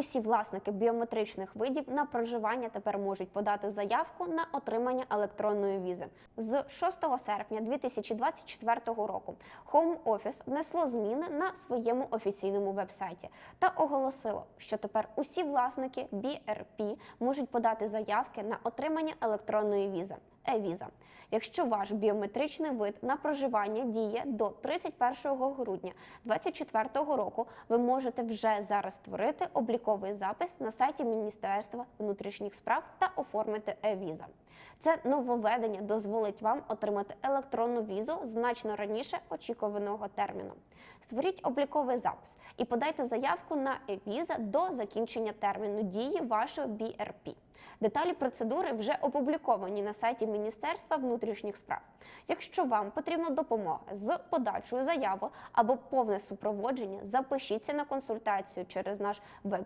Усі власники біометричних видів на проживання тепер можуть подати заявку на отримання електронної візи. З 6 серпня 2024 року Home Office внесло зміни на своєму офіційному вебсайті та оголосило, що тепер усі власники BRP можуть подати заявки на отримання електронної візи e-віза. Якщо ваш біометричний вид на проживання діє до 31 грудня 2024 року, ви можете вже зараз створити обліковий запис на сайті Міністерства внутрішніх справ та оформити e-віза. Це нововведення дозволить вам отримати електронну візу значно раніше очікуваного терміну. Створіть обліковий запис і подайте заявку на e-віза до закінчення терміну дії вашого BRP. Деталі процедури вже опубліковані на сайті Міністерства внутрішніх справ. Якщо вам потрібна допомога з подачою заяви або повне супроводження, запишіться на консультацію через наш веб